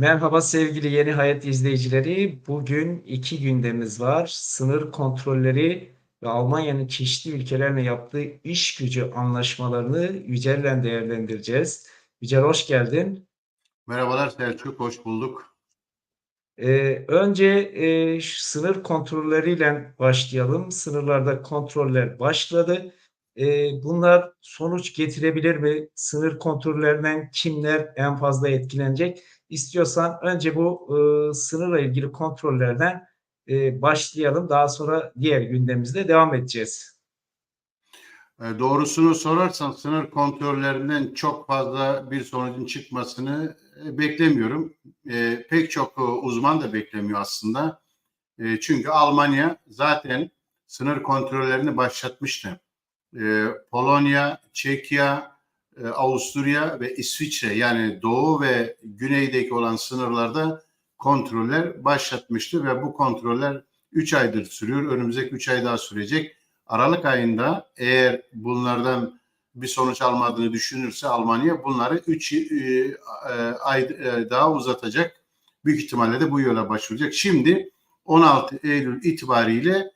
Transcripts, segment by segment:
Merhaba sevgili Yeni Hayat izleyicileri. Bugün iki gündemimiz var. Sınır kontrolleri ve Almanya'nın çeşitli ülkelerle yaptığı iş gücü anlaşmalarını Yücel'le değerlendireceğiz. Yücel hoş geldin. Merhabalar Selçuk, hoş bulduk. Ee, önce e, sınır kontrolleriyle başlayalım. Sınırlarda kontroller başladı. Ee, bunlar sonuç getirebilir mi? Sınır kontrollerinden kimler en fazla etkilenecek? İstiyorsan önce bu e, sınırla ilgili kontrollerden e, başlayalım. Daha sonra diğer gündemimizde devam edeceğiz. E, Doğrusunu sorarsan sınır kontrollerinden çok fazla bir sonucun çıkmasını e, beklemiyorum. E, pek çok e, uzman da beklemiyor aslında. E, çünkü Almanya zaten sınır kontrollerini başlatmıştı. E, Polonya, Çekya, Avusturya ve İsviçre yani doğu ve güneydeki olan sınırlarda kontroller başlatmıştı ve bu kontroller 3 aydır sürüyor. Önümüzdeki 3 ay daha sürecek. Aralık ayında eğer bunlardan bir sonuç almadığını düşünürse Almanya bunları 3 ay e, daha uzatacak. Büyük ihtimalle de bu yola başvuracak. Şimdi 16 Eylül itibariyle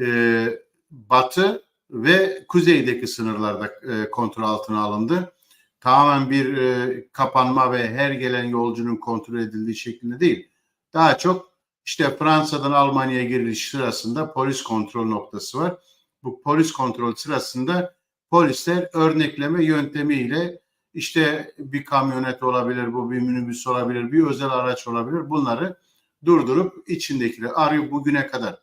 e, batı ve kuzeydeki sınırlarda e, kontrol altına alındı. Tamamen bir e, kapanma ve her gelen yolcunun kontrol edildiği şeklinde değil. Daha çok işte Fransa'dan Almanya'ya giriliş sırasında polis kontrol noktası var. Bu polis kontrol sırasında polisler örnekleme yöntemiyle işte bir kamyonet olabilir, bu bir minibüs olabilir, bir özel araç olabilir. Bunları durdurup içindekileri arıyor bugüne kadar.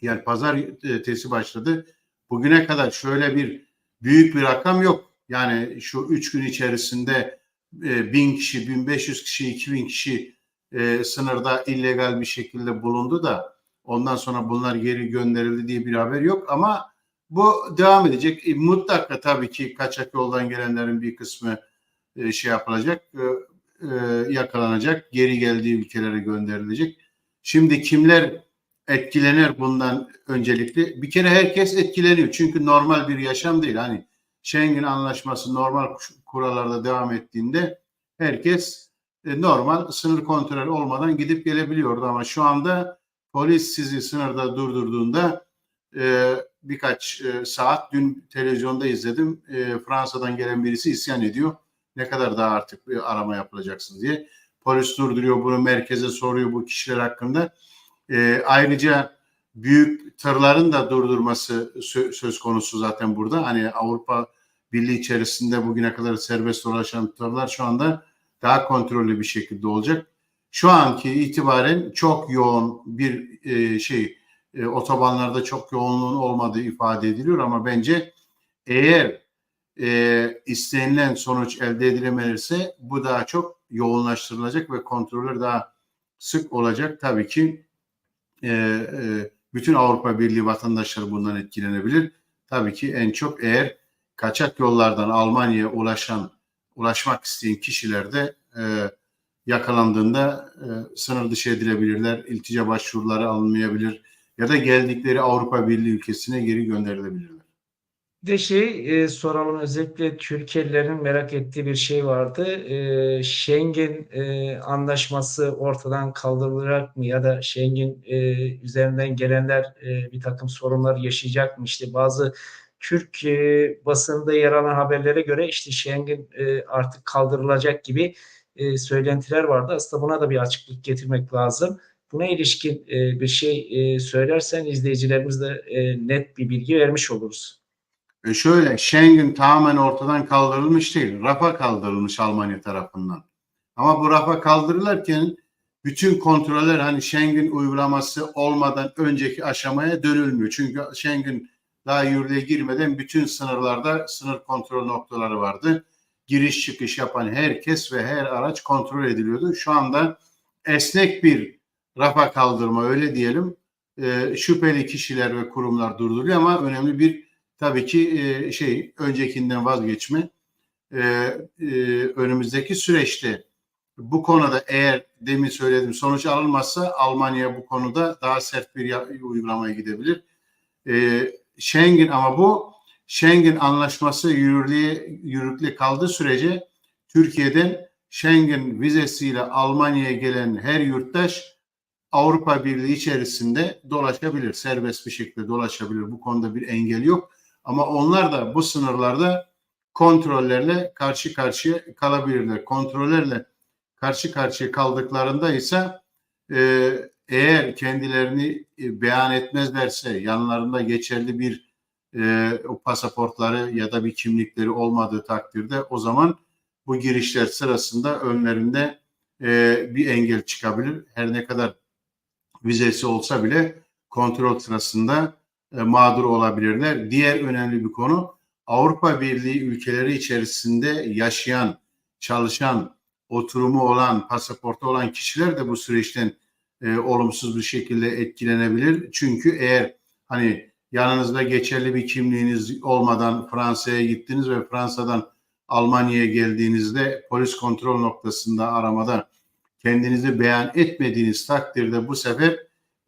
Yani pazar tesi başladı. Bugüne kadar şöyle bir büyük bir rakam yok. Yani şu üç gün içerisinde e, bin kişi, 1500 kişi, 2000 kişi e, sınırda illegal bir şekilde bulundu da ondan sonra bunlar geri gönderildi diye bir haber yok ama bu devam edecek. E, mutlaka tabii ki kaçak yoldan gelenlerin bir kısmı e, şey yapılacak, e, e, yakalanacak, geri geldiği ülkelere gönderilecek. Şimdi kimler etkilenir bundan öncelikli? Bir kere herkes etkileniyor. Çünkü normal bir yaşam değil. Hani Schengen anlaşması normal kurallarda devam ettiğinde herkes e, normal sınır kontrolü olmadan gidip gelebiliyordu ama şu anda polis sizi sınırda durdurduğunda e, birkaç e, saat dün televizyonda izledim Fransa'dan gelen birisi isyan ediyor. Ne kadar daha artık bir arama yapılacaksınız diye. Polis durduruyor bunu merkeze soruyor bu kişiler hakkında. E, ayrıca büyük tırların da durdurması söz konusu zaten burada. Hani Avrupa Birliği içerisinde bugüne kadar serbest dolaşan tırlar şu anda daha kontrollü bir şekilde olacak. Şu anki itibaren çok yoğun bir e, şey e, otobanlarda çok yoğunluğun olmadığı ifade ediliyor ama bence eğer e, istenilen sonuç elde edilemelirse bu daha çok yoğunlaştırılacak ve kontroller daha sık olacak. Tabii ki e, e, bütün Avrupa Birliği vatandaşları bundan etkilenebilir. Tabii ki en çok eğer kaçak yollardan Almanya'ya ulaşan ulaşmak isteyen kişiler de e, yakalandığında e, sınır dışı edilebilirler, iltica başvuruları alınmayabilir ya da geldikleri Avrupa Birliği ülkesine geri gönderilebilirler. Bir de şey e, soralım özellikle Türkiye'lilerin merak ettiği bir şey vardı. E, Schengen e, anlaşması ortadan kaldırılacak mı ya da Schengen e, üzerinden gelenler e, bir takım sorunlar yaşayacak mı? İşte bazı Türk e, basında yer alan haberlere göre işte Schengen e, artık kaldırılacak gibi e, söylentiler vardı. Aslında buna da bir açıklık getirmek lazım. Buna ilişkin e, bir şey e, söylersen izleyicilerimiz de e, net bir bilgi vermiş oluruz. E şöyle Schengen tamamen ortadan kaldırılmış değil. Rafa kaldırılmış Almanya tarafından. Ama bu rafa kaldırılırken bütün kontroller hani Schengen uygulaması olmadan önceki aşamaya dönülmüyor. Çünkü Schengen daha yürürlüğe girmeden bütün sınırlarda sınır kontrol noktaları vardı. Giriş çıkış yapan herkes ve her araç kontrol ediliyordu. Şu anda esnek bir rafa kaldırma öyle diyelim. E, şüpheli kişiler ve kurumlar durduruluyor ama önemli bir tabii ki e, şey öncekinden vazgeçme. E, e, önümüzdeki süreçte bu konuda eğer demin söyledim sonuç alınmazsa Almanya bu konuda daha sert bir uygulamaya gidebilir. E, Schengen ama bu Schengen anlaşması yürürlüğe, yürürlükle kaldığı sürece Türkiye'den Schengen vizesiyle Almanya'ya gelen her yurttaş Avrupa Birliği içerisinde dolaşabilir. Serbest bir şekilde dolaşabilir. Bu konuda bir engel yok. Ama onlar da bu sınırlarda kontrollerle karşı karşıya kalabilirler. Kontrollerle karşı karşıya kaldıklarında ise e, eğer kendilerini e, beyan etmezlerse yanlarında geçerli bir e, o pasaportları ya da bir kimlikleri olmadığı takdirde o zaman bu girişler sırasında önlerinde e, bir engel çıkabilir. Her ne kadar vizesi olsa bile kontrol sırasında mağdur olabilirler. Diğer önemli bir konu Avrupa Birliği ülkeleri içerisinde yaşayan, çalışan, oturumu olan, pasaportu olan kişiler de bu süreçten e, olumsuz bir şekilde etkilenebilir. Çünkü eğer hani yanınızda geçerli bir kimliğiniz olmadan Fransa'ya gittiniz ve Fransa'dan Almanya'ya geldiğinizde polis kontrol noktasında aramada kendinizi beyan etmediğiniz takdirde bu sefer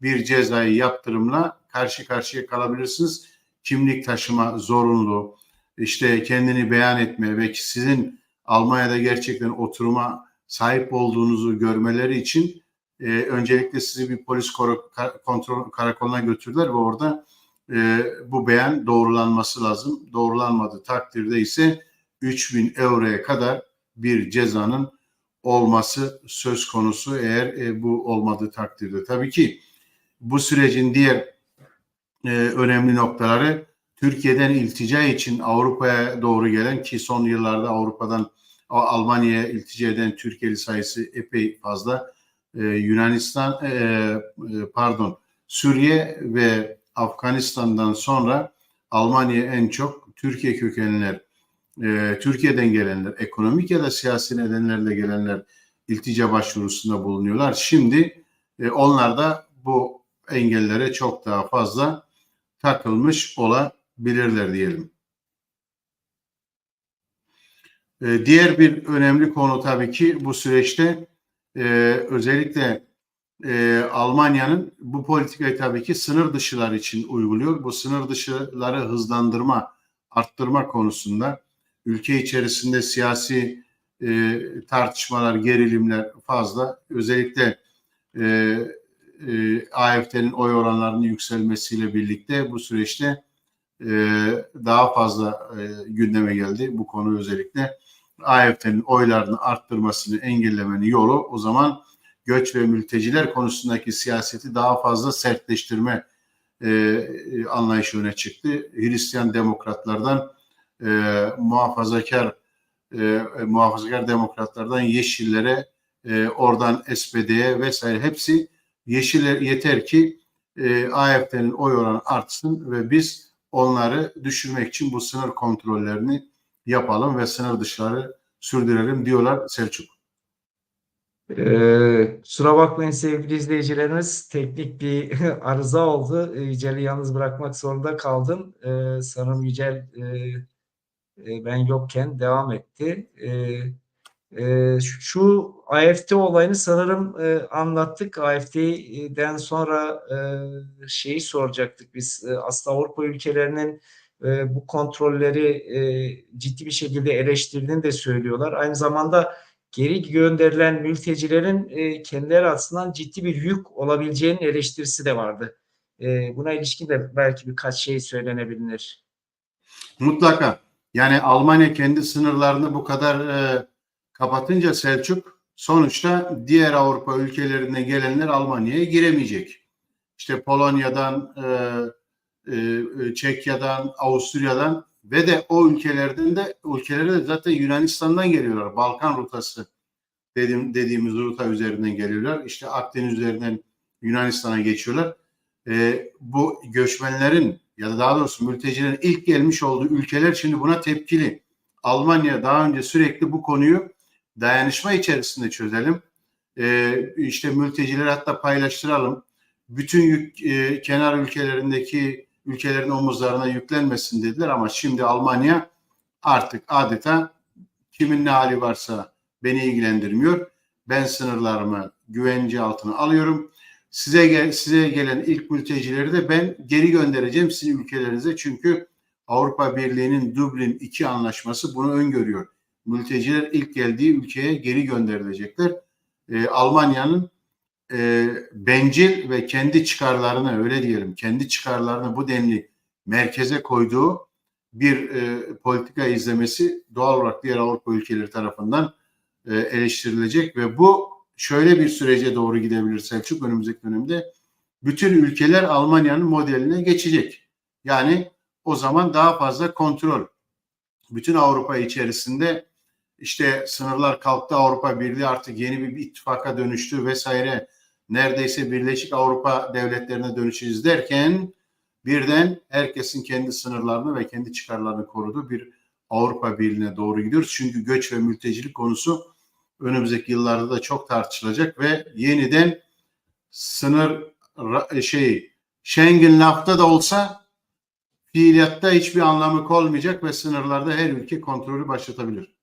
bir cezai yaptırımla karşı karşıya kalabilirsiniz. Kimlik taşıma zorunlu, işte kendini beyan etme ve sizin Almanya'da gerçekten oturuma sahip olduğunuzu görmeleri için e, öncelikle sizi bir polis kontrol karakoluna götürdüler ve orada e, bu beyan doğrulanması lazım. Doğrulanmadığı takdirde ise 3000 euroya kadar bir cezanın olması söz konusu eğer e, bu olmadığı takdirde. Tabii ki bu sürecin diğer e, önemli noktaları Türkiye'den iltica için Avrupa'ya doğru gelen ki son yıllarda Avrupa'dan Almanya'ya iltica eden Türkiye'li sayısı epey fazla. Ee, Yunanistan, e, e, pardon, Suriye ve Afganistan'dan sonra Almanya en çok Türkiye kökenliler, e, Türkiye'den gelenler, ekonomik ya da siyasi nedenlerle gelenler iltica başvurusunda bulunuyorlar. Şimdi e, onlar da bu engellere çok daha fazla takılmış olabilirler diyelim. E, diğer bir önemli konu tabii ki bu süreçte e, özellikle e, Almanya'nın bu politikayı tabii ki sınır dışılar için uyguluyor. Bu sınır dışıları hızlandırma, arttırma konusunda ülke içerisinde siyasi e, tartışmalar, gerilimler fazla. Özellikle e, e, AFD'nin oy oranlarının yükselmesiyle birlikte bu süreçte e, daha fazla e, gündeme geldi bu konu özellikle. AFD'nin oylarını arttırmasını engellemenin yolu o zaman göç ve mülteciler konusundaki siyaseti daha fazla sertleştirme e, anlayışı öne çıktı. Hristiyan demokratlardan e, muhafazakar e, muhafazakar demokratlardan yeşillere e, oradan SPD'ye vesaire hepsi yeşiller yeter ki e, AFD'nin oy oranı artsın ve biz onları düşürmek için bu sınır kontrollerini yapalım ve sınır dışları sürdürelim diyorlar Selçuk. Ee, kusura bakmayın sevgili izleyicilerimiz. Teknik bir arıza oldu. Yücel'i yalnız bırakmak zorunda kaldım. Ee, sanırım Yücel e, e, ben yokken devam etti. Ee, e, şu AFD olayını sanırım e, anlattık. AFD'den sonra e, şeyi soracaktık biz. E, aslında Avrupa ülkelerinin e, bu kontrolleri e, ciddi bir şekilde eleştirdiğini de söylüyorlar. Aynı zamanda geri gönderilen mültecilerin e, kendileri açısından ciddi bir yük olabileceğinin eleştirisi de vardı. E, buna ilişkin de belki birkaç şey söylenebilir. Mutlaka. Yani Almanya kendi sınırlarını bu kadar e, kapatınca Selçuk sonuçta diğer Avrupa ülkelerine gelenler Almanya'ya giremeyecek. İşte Polonya'dan, e, e, Çekya'dan, Avusturya'dan ve de o ülkelerden de ülkelere de zaten Yunanistan'dan geliyorlar. Balkan rotası dediğim, dediğimiz ruta üzerinden geliyorlar. İşte Akdeniz üzerinden Yunanistan'a geçiyorlar. E, bu göçmenlerin ya da daha doğrusu mültecilerin ilk gelmiş olduğu ülkeler şimdi buna tepkili. Almanya daha önce sürekli bu konuyu dayanışma içerisinde çözelim. E, işte mültecileri hatta paylaştıralım. Bütün yük, e, kenar ülkelerindeki ülkelerin omuzlarına yüklenmesin dediler ama şimdi Almanya artık adeta kimin ne hali varsa beni ilgilendirmiyor. Ben sınırlarımı güvence altına alıyorum. Size gel, size gelen ilk mültecileri de ben geri göndereceğim sizin ülkelerinize çünkü Avrupa Birliği'nin Dublin 2 anlaşması bunu öngörüyor. Mülteciler ilk geldiği ülkeye geri gönderilecekler. E, Almanya'nın e, bencil ve kendi çıkarlarını öyle diyelim kendi çıkarlarını bu denli merkeze koyduğu bir e, politika izlemesi doğal olarak diğer Avrupa ülkeleri tarafından e, eleştirilecek ve bu şöyle bir sürece doğru gidebilir Selçuk önümüzdeki dönemde bütün ülkeler Almanya'nın modeline geçecek. Yani o zaman daha fazla kontrol. Bütün Avrupa içerisinde işte sınırlar kalktı Avrupa Birliği artık yeni bir ittifaka dönüştü vesaire neredeyse Birleşik Avrupa devletlerine dönüşeceğiz derken birden herkesin kendi sınırlarını ve kendi çıkarlarını koruduğu bir Avrupa Birliği'ne doğru gidiyoruz. Çünkü göç ve mültecilik konusu önümüzdeki yıllarda da çok tartışılacak ve yeniden sınır şey Schengen lafta da olsa fiiliyatta hiçbir anlamı olmayacak ve sınırlarda her ülke kontrolü başlatabilir.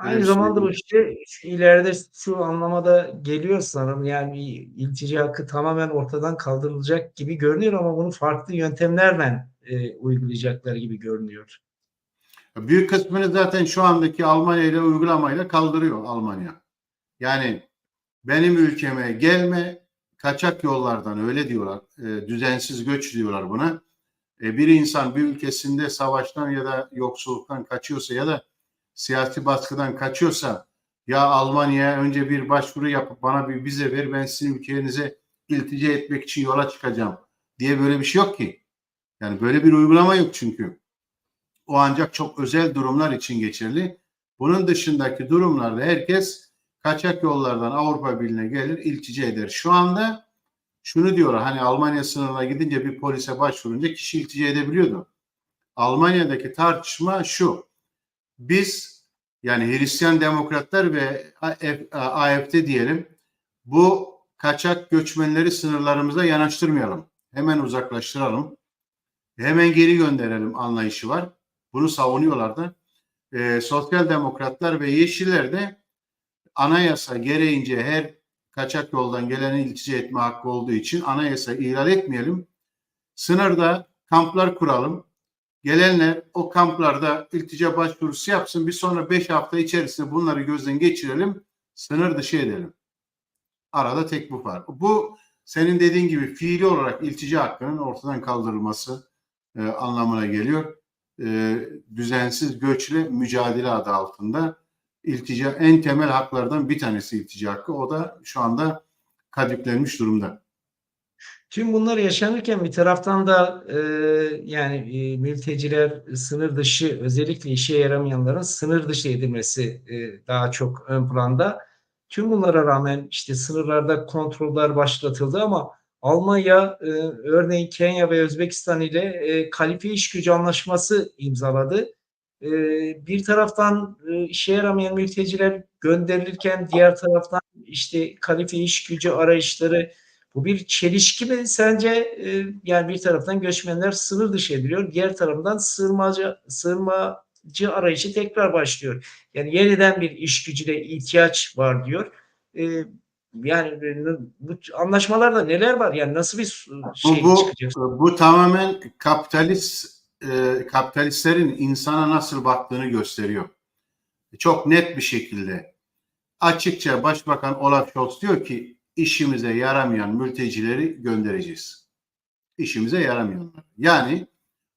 Aynı zamanda bu işte şu ileride şu anlamada geliyor sanırım yani iltica hakkı tamamen ortadan kaldırılacak gibi görünüyor ama bunu farklı yöntemlerle e, uygulayacaklar gibi görünüyor. Büyük kısmını zaten şu andaki Almanya ile uygulamayla kaldırıyor Almanya. Yani benim ülkeme gelme kaçak yollardan öyle diyorlar. E, düzensiz göç diyorlar buna. E, bir insan bir ülkesinde savaştan ya da yoksulluktan kaçıyorsa ya da siyasi baskıdan kaçıyorsa ya Almanya'ya önce bir başvuru yapıp bana bir vize ver ben sizin ülkenize iltica etmek için yola çıkacağım diye böyle bir şey yok ki. Yani böyle bir uygulama yok çünkü. O ancak çok özel durumlar için geçerli. Bunun dışındaki durumlarda herkes kaçak yollardan Avrupa Birliği'ne gelir, iltica eder. Şu anda şunu diyorlar hani Almanya sınırına gidince bir polise başvurunca kişi iltica edebiliyordu. Almanya'daki tartışma şu. Biz yani Hristiyan demokratlar ve AFD diyelim bu kaçak göçmenleri sınırlarımıza yanaştırmayalım. Hemen uzaklaştıralım. Hemen geri gönderelim anlayışı var. Bunu savunuyorlar da. E, sosyal demokratlar ve yeşiller de anayasa gereğince her kaçak yoldan geleni iltica etme hakkı olduğu için anayasa ihlal etmeyelim. Sınırda kamplar kuralım. Gelenler o kamplarda iltica başvurusu yapsın. Bir sonra beş hafta içerisinde bunları gözden geçirelim. Sınır dışı edelim. Arada tek bu fark. Bu senin dediğin gibi fiili olarak iltica hakkının ortadan kaldırılması e, anlamına geliyor. E, düzensiz göçle mücadele adı altında iltica en temel haklardan bir tanesi iltica hakkı. O da şu anda kadiplenmiş durumda. Tüm bunlar yaşanırken bir taraftan da e, yani e, mülteciler sınır dışı özellikle işe yaramayanların sınır dışı edilmesi e, daha çok ön planda. Tüm bunlara rağmen işte sınırlarda kontroller başlatıldı ama Almanya e, örneğin Kenya ve Özbekistan ile e, kalifiye iş gücü anlaşması imzaladı. E, bir taraftan e, işe yaramayan mülteciler gönderilirken diğer taraftan işte kalifiye iş gücü arayışları bu bir çelişki mi sence? E, yani bir taraftan göçmenler sınır dışı ediliyor, diğer taraftan sığınmacı, sığınmacı arayışı tekrar başlıyor. Yani yeniden bir iş gücüne ihtiyaç var diyor. E, yani bu anlaşmalarda neler var? Yani nasıl bir şey bu, bu, çıkacak? Bu tamamen kapitalist e, kapitalistlerin insana nasıl baktığını gösteriyor. Çok net bir şekilde. Açıkça Başbakan Olaf Scholz diyor ki işimize yaramayan mültecileri göndereceğiz. İşimize yaramayanlar. Yani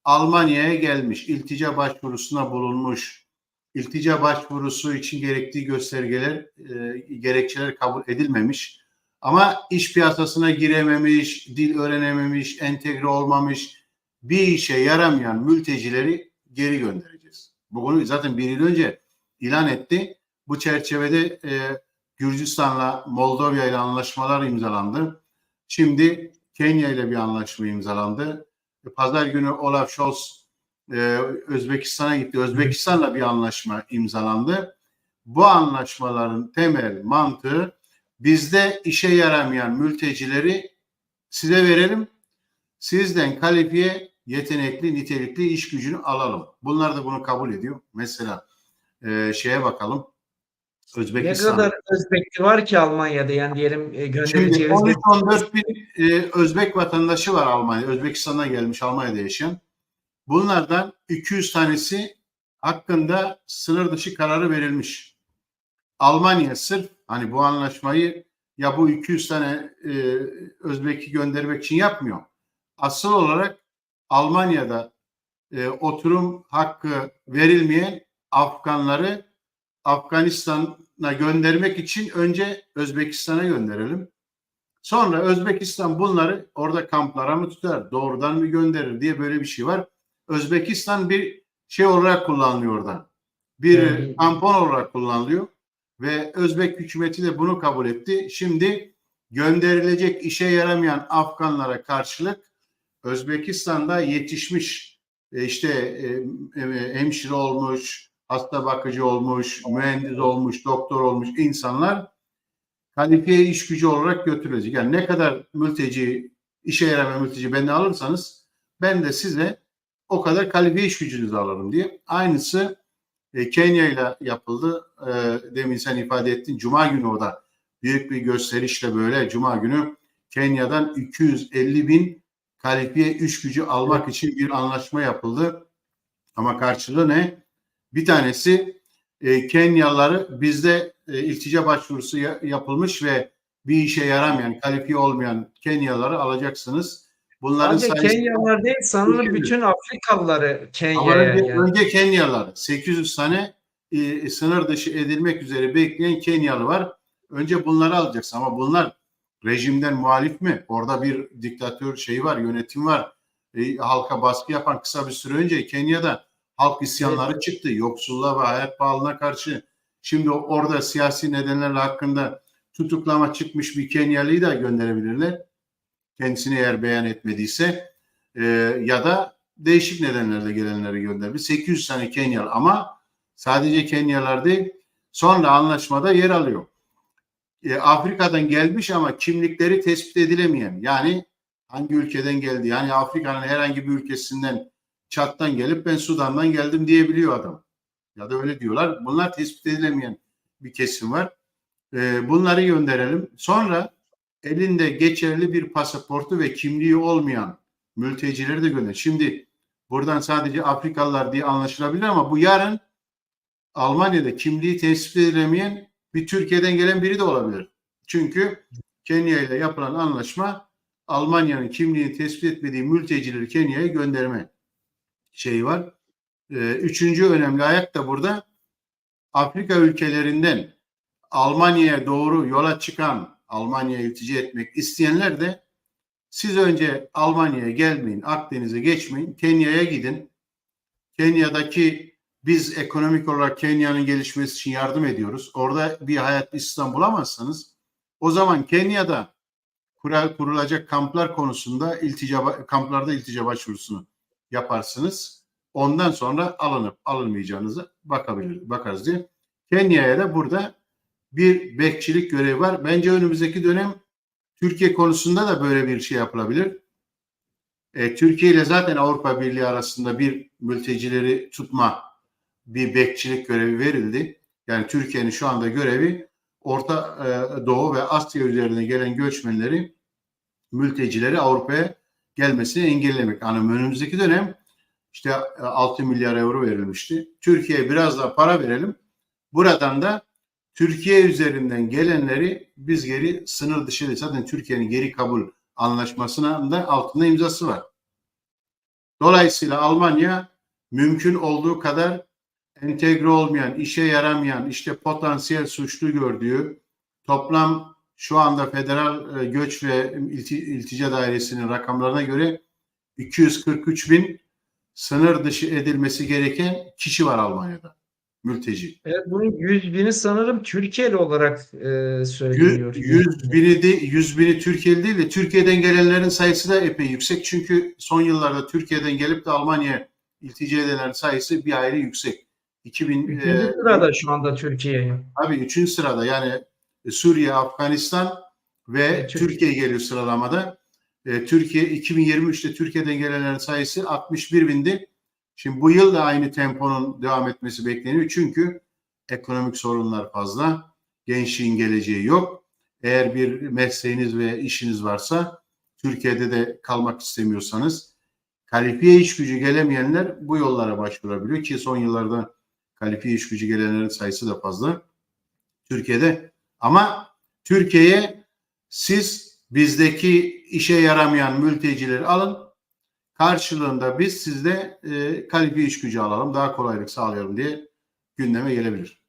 Almanya'ya gelmiş, iltica başvurusuna bulunmuş, iltica başvurusu için gerektiği göstergeler, e, gerekçeler kabul edilmemiş ama iş piyasasına girememiş, dil öğrenememiş, entegre olmamış, bir işe yaramayan mültecileri geri göndereceğiz. Bunu zaten bir yıl önce ilan etti. Bu çerçevede e, Gürcistan'la Moldova ile anlaşmalar imzalandı. Şimdi Kenya ile bir anlaşma imzalandı. Pazar günü Olaf Scholz e, Özbekistan'a gitti. Özbekistan'la bir anlaşma imzalandı. Bu anlaşmaların temel mantığı bizde işe yaramayan mültecileri size verelim. Sizden kalifiye, yetenekli, nitelikli iş gücünü alalım. Bunlar da bunu kabul ediyor. Mesela e, şeye bakalım. Özbekistan. Ne kadar Özbekli var ki Almanya'da yani diyelim e, göndereceğimiz... 13-14 bin e, Özbek vatandaşı var Almanya. Özbekistan'dan gelmiş Almanya'da yaşayan. Bunlardan 200 tanesi hakkında sınır dışı kararı verilmiş. Almanya sırf hani bu anlaşmayı ya bu 200 tane e, Özbek'i göndermek için yapmıyor. Asıl olarak Almanya'da e, oturum hakkı verilmeyen Afganları Afganistan'a göndermek için önce Özbekistan'a gönderelim. Sonra Özbekistan bunları orada kamplara mı tutar, doğrudan mı gönderir diye böyle bir şey var. Özbekistan bir şey olarak kullanılıyor orada. Bir Yani- tampon olarak kullanılıyor ve Özbek hükümeti de bunu kabul etti. Şimdi gönderilecek işe yaramayan Afganlara karşılık Özbekistan'da yetişmiş e, işte e, e, hemşire olmuş, hasta bakıcı olmuş, mühendis olmuş, doktor olmuş insanlar kalifiye iş gücü olarak götürülecek. Yani ne kadar mülteci, işe yaramayan mülteci beni alırsanız ben de size o kadar kalifiye iş gücünüzü alırım diye. Aynısı e, Kenya ile yapıldı. E, demin sen ifade ettin. Cuma günü o da büyük bir gösterişle böyle Cuma günü Kenya'dan 250 bin kalifiye iş gücü almak için bir anlaşma yapıldı. Ama karşılığı ne? Bir tanesi e, Kenyalıları bizde e, iltica başvurusu ya- yapılmış ve bir işe yaramayan, kalifiye olmayan Kenyalıları alacaksınız. Bunların Sadece sayısı Kenyalılar değil sanırım bütün Afrikalıları Kenya'ya önce, yani. önce Kenyalılar 800 tane e, sınır dışı edilmek üzere bekleyen Kenyalı var. Önce bunları alacaksın ama bunlar rejimden muhalif mi? Orada bir diktatör şeyi var, yönetim var. E, halka baskı yapan kısa bir süre önce Kenya'da halk isyanları çıktı. Yoksulluğa ve hayat pahalılığına karşı. Şimdi orada siyasi nedenlerle hakkında tutuklama çıkmış bir Kenyalı'yı da gönderebilirler. Kendisini eğer beyan etmediyse E, ya da değişik nedenlerle gelenleri göndermiş. 800 tane Kenyalı ama sadece Kenyalılar değil sonra anlaşmada yer alıyor. E, Afrika'dan gelmiş ama kimlikleri tespit edilemeyen yani hangi ülkeden geldi yani Afrika'nın herhangi bir ülkesinden Çat'tan gelip ben Sudan'dan geldim diyebiliyor adam. Ya da öyle diyorlar. Bunlar tespit edilemeyen bir kesim var. E, bunları gönderelim. Sonra elinde geçerli bir pasaportu ve kimliği olmayan mültecileri de gönder. Şimdi buradan sadece Afrikalılar diye anlaşılabilir ama bu yarın Almanya'da kimliği tespit edilemeyen bir Türkiye'den gelen biri de olabilir. Çünkü Kenya ile yapılan anlaşma Almanya'nın kimliğini tespit etmediği mültecileri Kenya'ya gönderme şeyi var. Ee, Üçüncü önemli ayak da burada Afrika ülkelerinden Almanya'ya doğru yola çıkan Almanya'ya iltica etmek isteyenler de siz önce Almanya'ya gelmeyin, Akdeniz'e geçmeyin, Kenya'ya gidin. Kenya'daki biz ekonomik olarak Kenya'nın gelişmesi için yardım ediyoruz. Orada bir hayat İslam bulamazsanız o zaman Kenya'da kural kurulacak kamplar konusunda iltica kamplarda iltica başvurusunu yaparsınız. Ondan sonra alınıp alınmayacağınızı bakabilir bakarız diye. Kenya'ya da burada bir bekçilik görevi var. Bence önümüzdeki dönem Türkiye konusunda da böyle bir şey yapılabilir. E, Türkiye ile zaten Avrupa Birliği arasında bir mültecileri tutma bir bekçilik görevi verildi. Yani Türkiye'nin şu anda görevi Orta e, Doğu ve Asya üzerine gelen göçmenleri, mültecileri Avrupa'ya gelmesini engellemek. Yani önümüzdeki dönem işte e, 6 milyar euro verilmişti. Türkiye'ye biraz daha para verelim. Buradan da Türkiye üzerinden gelenleri biz geri sınır dışı zaten Türkiye'nin geri kabul anlaşmasına da altında imzası var. Dolayısıyla Almanya mümkün olduğu kadar entegre olmayan, işe yaramayan, işte potansiyel suçlu gördüğü toplam şu anda Federal e, Göç ve İlti- İltica Dairesi'nin rakamlarına göre 243 bin sınır dışı edilmesi gereken kişi var Almanya'da. Mülteci. Evet, bunun 100 bini sanırım Türkiye'li olarak e, söyleniyor. yüz bini de, yüz bini Türkiye'li değil de Türkiye'den gelenlerin sayısı da epey yüksek. Çünkü son yıllarda Türkiye'den gelip de Almanya'ya iltica edenlerin sayısı bir ayrı yüksek. 2000 Üçüncü e, sırada şu anda Türkiye. Abi üçüncü sırada yani Suriye, Afganistan ve Evet, Türkiye. Türkiye geliyor sıralamada. E, Türkiye 2023'te Türkiye'den gelenlerin sayısı 61 bindi. Şimdi bu yıl da aynı temponun devam etmesi bekleniyor. Çünkü ekonomik sorunlar fazla. Gençliğin geleceği yok. Eğer bir mesleğiniz ve işiniz varsa Türkiye'de de kalmak istemiyorsanız kalifiye iş gücü gelemeyenler bu yollara başvurabiliyor ki son yıllarda kalifiye iş gücü gelenlerin sayısı da fazla Türkiye'de. Ama Türkiye'ye siz bizdeki işe yaramayan mültecileri alın. Karşılığında biz sizde e, kalifiye iş gücü alalım, daha kolaylık sağlayalım diye gündeme gelebilir.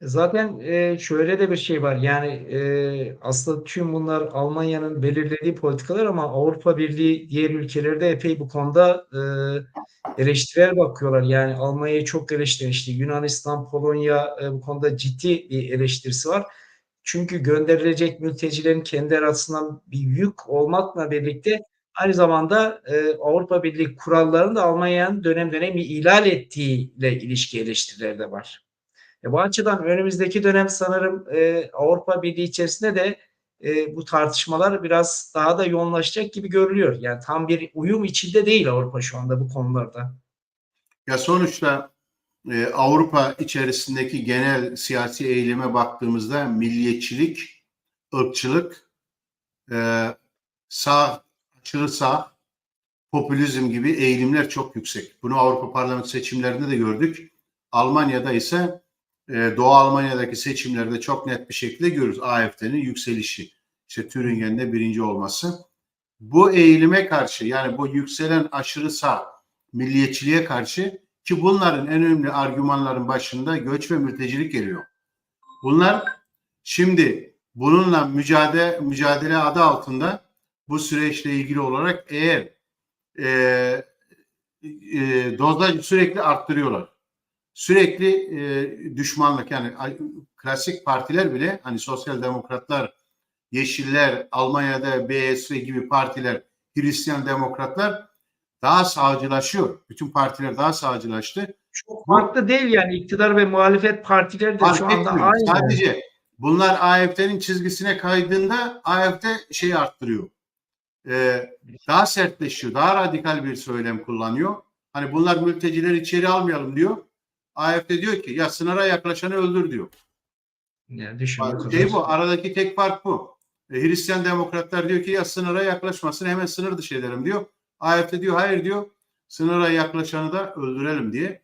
Zaten e, şöyle de bir şey var. Yani e, aslında tüm bunlar Almanya'nın belirlediği politikalar ama Avrupa Birliği diğer ülkelerde epey bu konuda e, eleştirel bakıyorlar. Yani Almanya'yı çok eleştiren işte Yunanistan, Polonya e, bu konuda ciddi bir eleştirisi var. Çünkü gönderilecek mültecilerin kendi arasından bir yük olmakla birlikte aynı zamanda Avrupa Birliği kurallarını da Almanya'nın dönem dönem ihlal ettiğiyle ilişki eleştirileri de var. E, bu açıdan önümüzdeki dönem sanırım e, Avrupa Birliği içerisinde de e, bu tartışmalar biraz daha da yoğunlaşacak gibi görülüyor. Yani tam bir uyum içinde değil Avrupa şu anda bu konularda. Ya sonuçta e, Avrupa içerisindeki genel siyasi eğilime baktığımızda milliyetçilik, ırkçılık, e, sağ, aşırı sağ, popülizm gibi eğilimler çok yüksek. Bunu Avrupa Parlamento seçimlerinde de gördük. Almanya'da ise e, Doğu Almanya'daki seçimlerde çok net bir şekilde görürüz AFD'nin yükselişi. İşte Thüringen'de birinci olması. Bu eğilime karşı yani bu yükselen aşırı sağ milliyetçiliğe karşı ki bunların en önemli argümanların başında göç ve mültecilik geliyor. Bunlar şimdi bununla mücadele mücadele adı altında bu süreçle ilgili olarak eğer e, e, dozajı sürekli arttırıyorlar. Sürekli e, düşmanlık yani klasik partiler bile hani sosyal demokratlar, yeşiller, Almanya'da BSV gibi partiler, Hristiyan demokratlar daha sağcılaşıyor. Bütün partiler daha sağcılaştı. Çok farklı değil yani iktidar ve muhalefet partileri de Fark şu anda etmiyor. aynı. Sadece bunlar AFD'nin çizgisine kaydığında AFD şeyi arttırıyor. Ee, daha sertleşiyor. Daha radikal bir söylem kullanıyor. Hani bunlar mültecileri içeri almayalım diyor. AFD diyor ki ya sınıra yaklaşanı öldür diyor. Yani düşün. Şey bu aradaki tek fark bu. E, Hristiyan demokratlar diyor ki ya sınıra yaklaşmasın hemen sınır dışı edelim diyor. AFD diyor hayır diyor sınıra yaklaşanı da öldürelim diye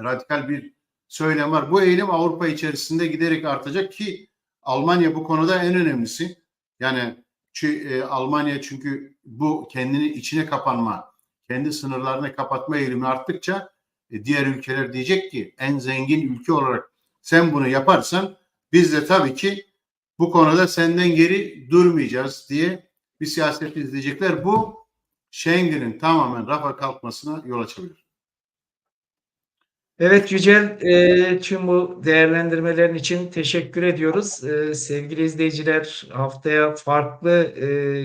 radikal bir söylem var. Bu eğilim Avrupa içerisinde giderek artacak ki Almanya bu konuda en önemlisi. Yani e, Almanya çünkü bu kendini içine kapanma, kendi sınırlarını kapatma eğilimi arttıkça e, diğer ülkeler diyecek ki en zengin ülke olarak sen bunu yaparsan biz de tabii ki bu konuda senden geri durmayacağız diye bir siyaset izleyecekler. Bu Schengen'in tamamen rafa kalkmasına yol açabilir. Evet Yücel, e, tüm bu değerlendirmelerin için teşekkür ediyoruz. E, sevgili izleyiciler, haftaya farklı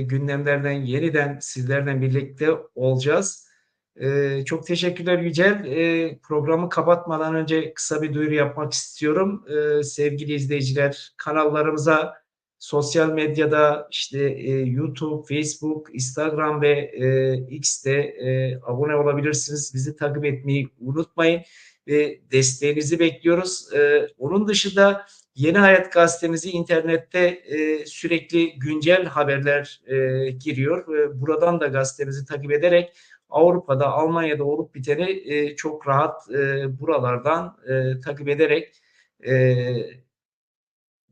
gündemlerden yeniden sizlerle birlikte olacağız. E, çok teşekkürler Yücel. E, programı kapatmadan önce kısa bir duyuru yapmak istiyorum. E, sevgili izleyiciler, kanallarımıza sosyal medyada işte e, YouTube, Facebook, Instagram ve e, X'te e, abone olabilirsiniz. Bizi takip etmeyi unutmayın ve desteğinizi bekliyoruz. Ee, onun dışında Yeni Hayat gazetemizi internette e, sürekli güncel haberler e, giriyor. E, buradan da gazetemizi takip ederek Avrupa'da, Almanya'da olup biteni e, çok rahat e, buralardan e, takip ederek e,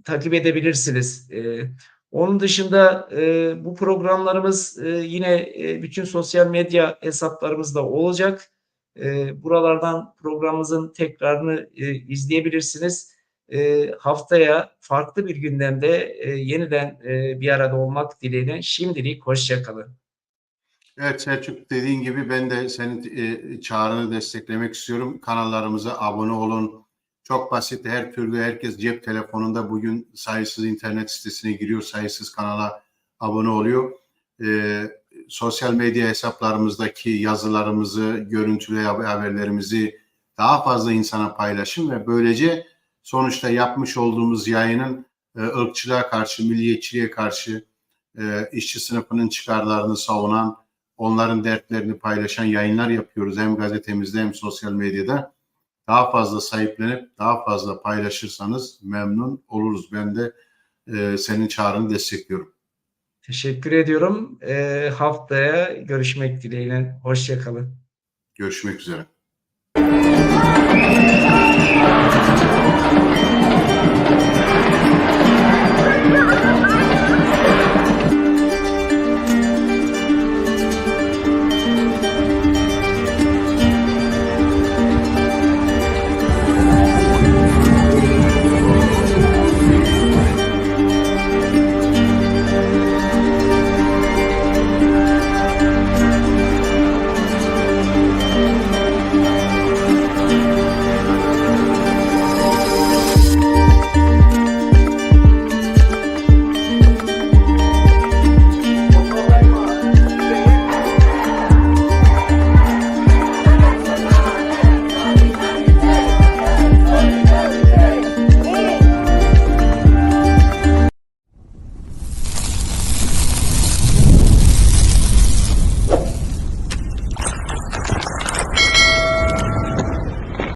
takip edebilirsiniz. E, onun dışında e, bu programlarımız e, yine e, bütün sosyal medya hesaplarımızda olacak. E, buralardan programımızın tekrarını e, izleyebilirsiniz. E, haftaya farklı bir gündemde e, yeniden e, bir arada olmak dileğiyle şimdilik hoşçakalın. Evet Selçuk dediğin gibi ben de senin e, çağrını desteklemek istiyorum. Kanallarımıza abone olun. Çok basit her türlü herkes cep telefonunda bugün sayısız internet sitesine giriyor, sayısız kanala abone oluyor. E, sosyal medya hesaplarımızdaki yazılarımızı, görüntülü haberlerimizi daha fazla insana paylaşın ve böylece sonuçta yapmış olduğumuz yayının e, ırkçılığa karşı, milliyetçiliğe karşı, e, işçi sınıfının çıkarlarını savunan, Onların dertlerini paylaşan yayınlar yapıyoruz hem gazetemizde hem sosyal medyada. Daha fazla sahiplenip daha fazla paylaşırsanız memnun oluruz. Ben de e, senin çağrını destekliyorum. Teşekkür ediyorum. E, haftaya görüşmek dileğiyle. Hoşçakalın. Görüşmek üzere.